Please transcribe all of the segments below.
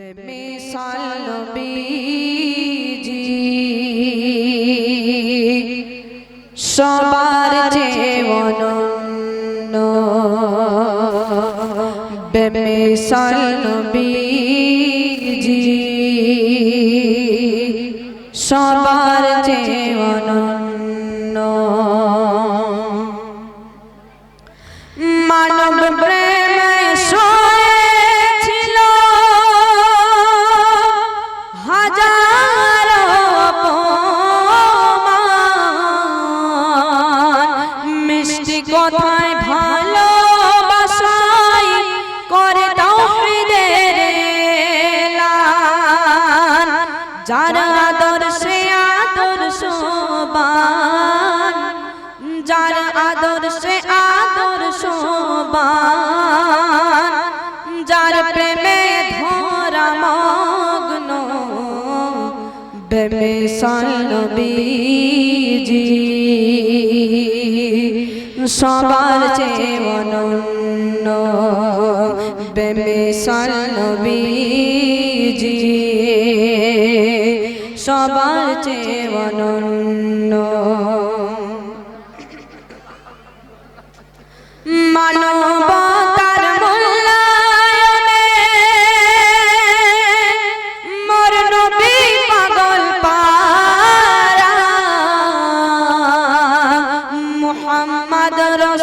বেমিসাল busy সবার নবীজি সবার চেয়ে অনন্য বেমিসাল নবীজি সবার চেয়ে অনন্য মানবতার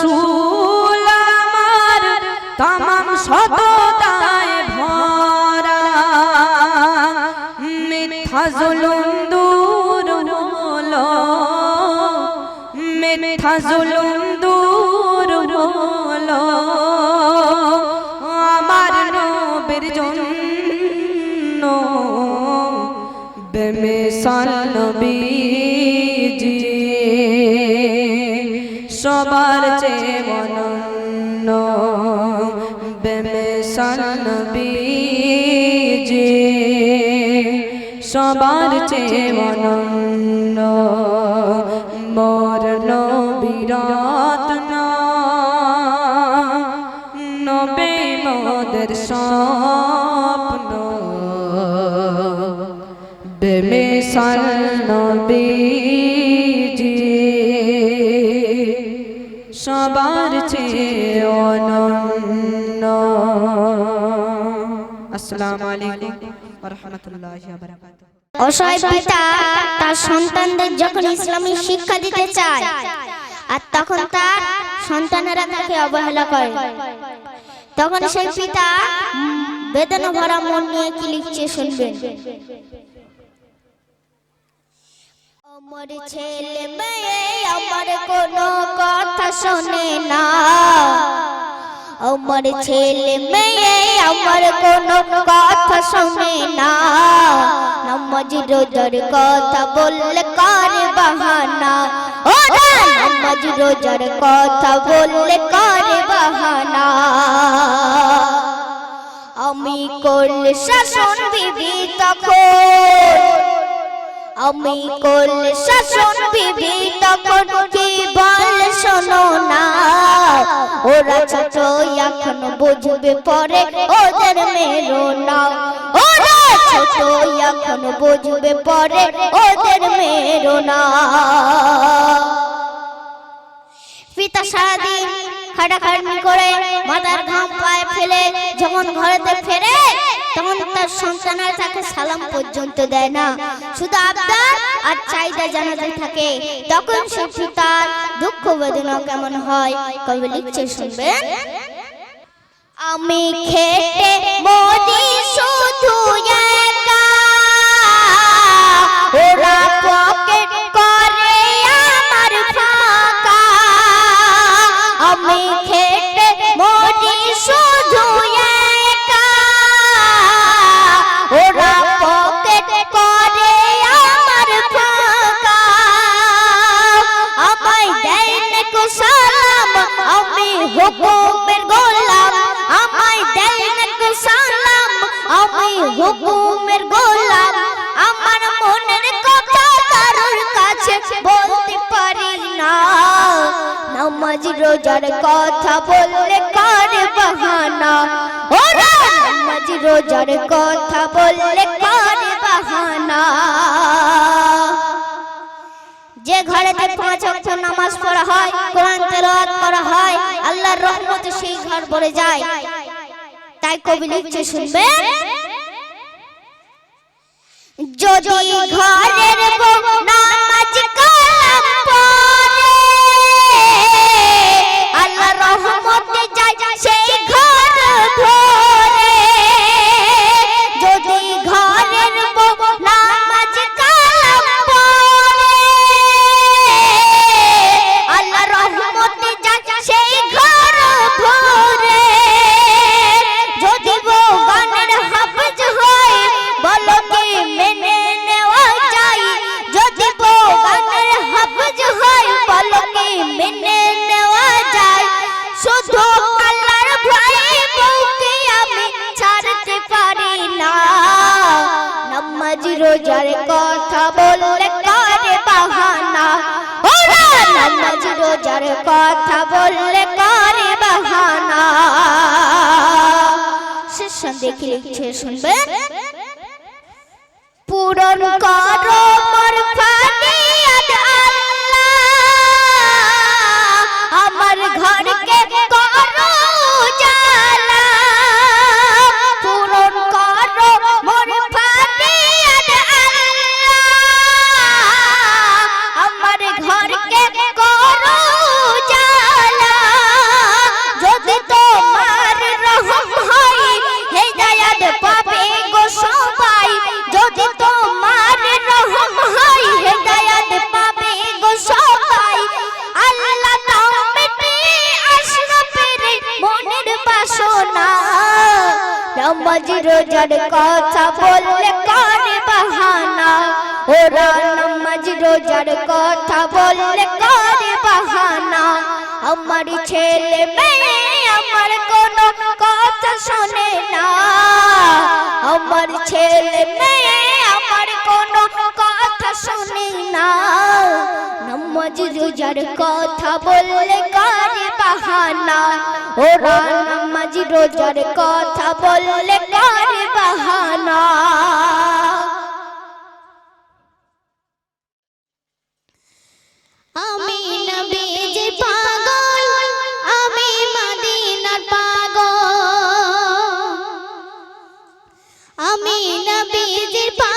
রসুল আমার তামাম সততায় ভরা। মিথ্যা জুলুম দূর জুলুম বেমিসাল নবীজি সবার চেয়ে অনন্য মোর নবীরত্ন নবে মোদের স্বপ্ন। বেমিসাল আসসালামু আলাইকুম ওয়া রাহমাতুল্লাহি ওয়া বারাকাতুহু অসহায় পিতা, তার সন্তানদের যখন ইসলামী শিক্ষা দিতে চায়, আর তখন তার সন্তানেরা তাকে অবহেলা করে। তখন সেই পিতা বেদনা ভরা মন নিয়ে কি লিখছে শুনবেন? আমার ছেলে মেয়ে, আমার কোনো কথা শোনে না। আমার ছেলে মেয়ে আমার কোনো কথা শোনে না। নামাজ রোজার কথা বললে কার বাহানা? ও নামাজ রোজার কথা বললে কার বাহানা? আমি করলে শাসন বিবি তখন। আমি করলে শাসন বিবি তখন কি বল শোনো না। ওরা ছোট এখন বুঝবে পরে ওদের মেরো না। ওরা ছোট এখন বুঝবে পরে ওদের মেরো না। পিতা সারাদিন খাটাখাটনি করে মাথার ঘাম পায়ে ফেলে যখন ঘরেতে ফেরে, তখন তার সন্তানের তাকে সালাম পর্যন্ত দেয় না। শুধু আবদার আর চাহিদা জানাতে থাকে। তখন সে পিতার দুঃখ বেদনা কেমন হয়? কবে লিখছে, শুনবেন? আমি খেটে মরি শুধু একা। ওরা হুকুমের গোলাম, আমায় দেয় না কো সালাম। আমি হুকুমের গোলাম, আমার মনের কথা কারোর কাছে বলতে পারি না। নামাজ, রোজার কথা বললে কার বাহানা? ওরা নামাজ, রোজার কথা বললে কার বাহানা? যে ঘরেতে পাঁচ ওয়াক্ত নামাজ পড়া হয়, কোরআন তেলাওয়াত করা হয়, আল্লাহর রহমতে সেই ঘর ভরে যায়। তাই কবি লিখছে, শুনবে? যদি ঘরের বউ নামাজ কালাম পড়ে, আল্লাহর রহমত রোজার কথা বললে করে বাহানা। শেষ দেখি শুনবে? পুরন করো রোজার কথা বললে কানে বাহানা। ওরা নামাজ রোজার কথা বললে কানে বাহানা। আমার ছেলে মেয়ে কথা বললে করে বাহানা। কথা বললে করে বাহানা। আমি নবীজি পাগল, আমি মদিনার পাগল। আমি পাগল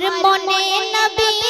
আর মনে নবী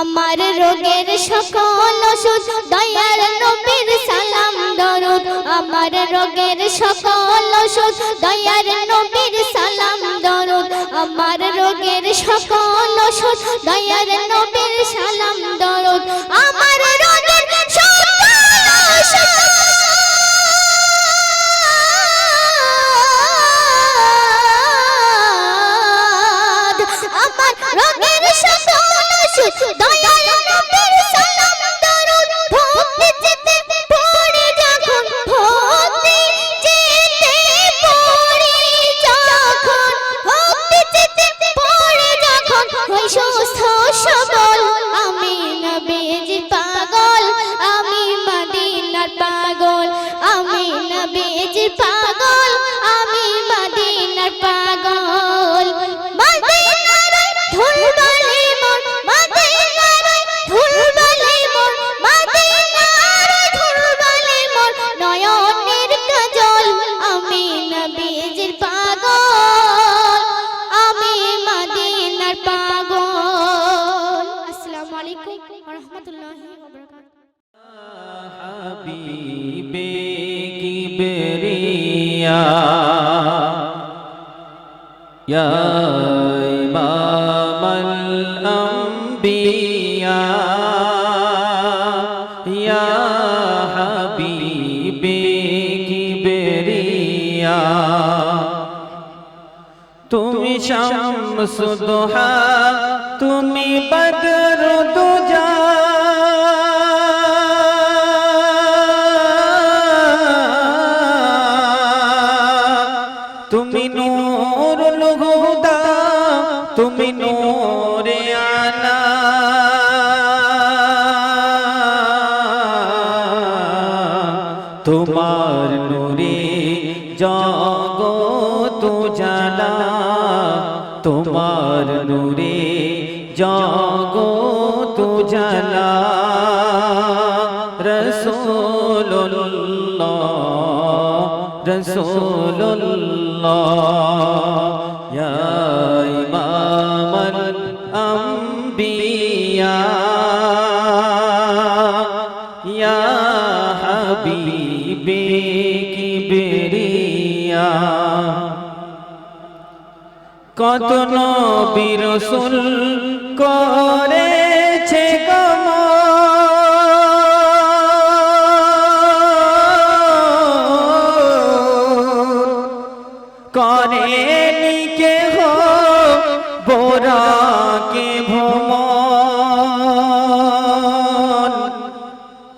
আমার রোগের সকল ওষুধ, দয়ার নবীর সালাম দরুদ। আমার রোগের সকল ওষুধ, দয়ার নবীর সালাম দরুদ। আমার রোগের সকল ওষুধ, দয়ার নবীর সালাম দরুদ। আমার রোগের সকল ওষুধ, আমার রোগের ওষুধ দয়াল হাবিবে কিবরিয়া ইয়া ইমামাল আম্বিয়া। ইয়া হাবিবে কিবরিয়া তুমি শামস দোহা তুমি বদর দুজা। জগত জালা তোমার নূরে জগত জালা রসোল্লা রসুল্লাহ কত নবী রসুল করেছে গমন করে নিকে হো বোরা কে ভ্রমণ।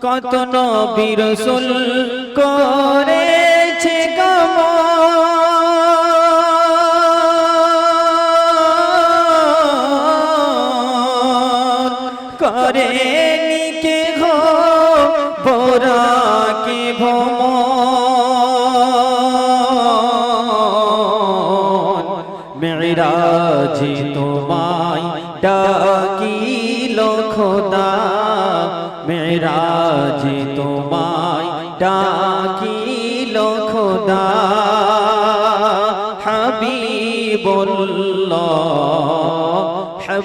কত নবী রসুল করে নিকে হো বোরা কি ভ্রমণ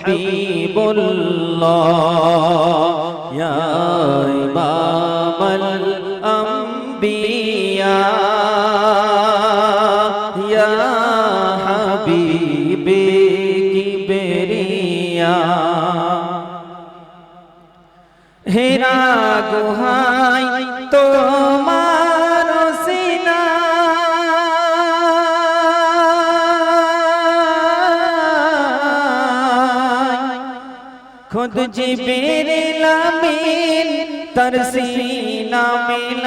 হাবিবুল্লাহ ইয়া ইমামাল আম্বিয়া ইয়া হাবিবে হেরা গুহাই জিবির লামিন তার সিনা মিলাই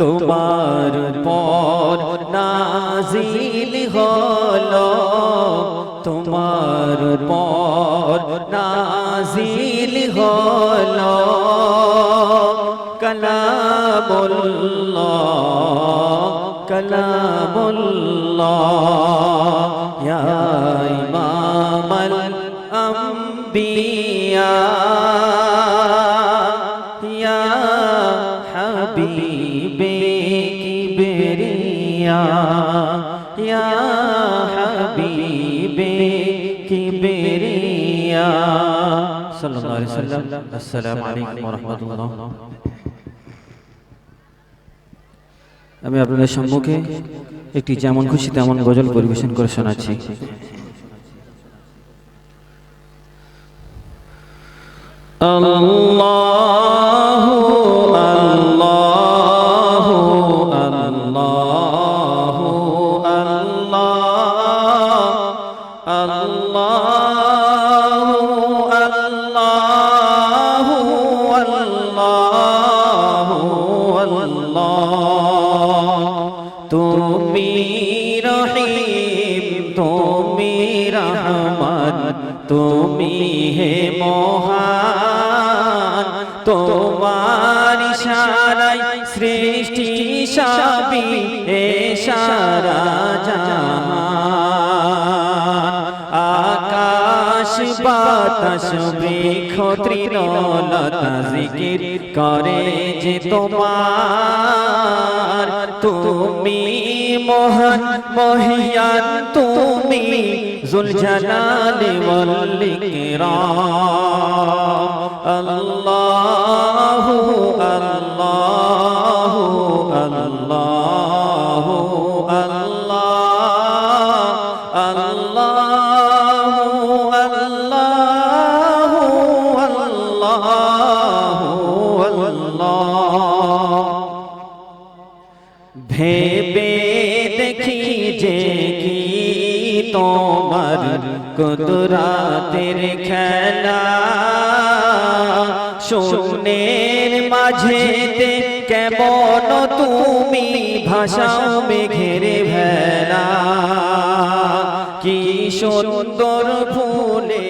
তোমার পর নাজিল হলো তোমার পর নাজিল হলো কালামুল্লাহ কালামুল্লাহ ইমামাল আম্বিয়া। ইয়া হাবিবে কিবরিয়া। ইয়া হাবিবে কিবরিয়া। সাল্লাল্লাহু আলাইহি সাল্লাম, আসসালামু আলাইকুম ওয়া রাহমাতুল্লাহ। আমি আপনাদের সম্মুখে একটি যেমন খুশি তেমন গজল পরিবেশন করে শোনাচ্ছি। আল্লাহ আল্লাহ আল্লাহু। বাতাস জিকির করে যে তোমার। তুমি মহান মহিয়ান, তুমি জুলজালালি ওয়াল ইকরাম আল্লাহু আল্লাহু আল্লাহু। কুদরাতের খেলা শোনের মাঝেতে কেমন তুমি ভাষাও মেঘেরে ভেলা? কি সুন্দর ফুলে